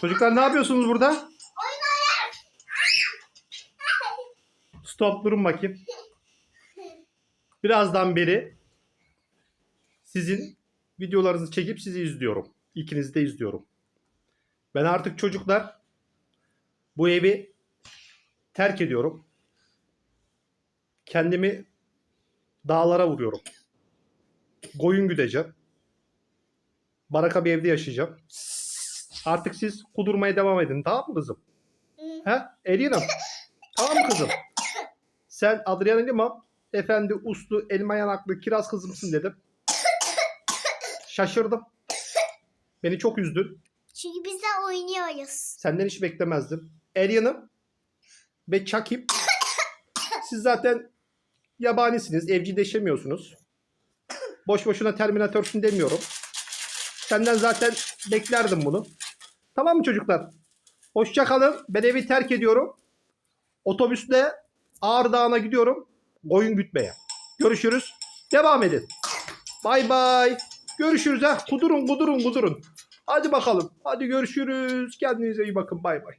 Çocuklar ne yapıyorsunuz burada? Stop durun bakayım. Birazdan beri sizin videolarınızı çekip sizi izliyorum. İkinizi de izliyorum. Ben artık çocuklar bu evi terk ediyorum. Kendimi dağlara vuruyorum. Koyun güdeceğim. Baraka bir evde yaşayacağım. Artık siz kudurmaya devam edin. Tamam mı kızım? He? Elina. Tamam mı kızım? Sen Adriana Lima efendi uslu elma yanaklı kiraz kızımsın dedim. Şaşırdım. Beni çok üzdün. Çünkü biz de oynuyoruz. Senden hiç beklemezdim. Elian'ım ve Çakip siz zaten yabanisiniz. Evcilleşemiyorsunuz. Boş boşuna Terminatörsün demiyorum. Senden zaten beklerdim bunu. Tamam mı çocuklar? Hoşça kalın. Ben evi terk ediyorum. Otobüsle Ağrı Dağı'na gidiyorum. Koyun gütmeye. Görüşürüz. Devam edin. Bay bay. Görüşürüz ha. Kudurun kudurun kudurun. Hadi bakalım. Hadi görüşürüz. Kendinize iyi bakın. Bay bay.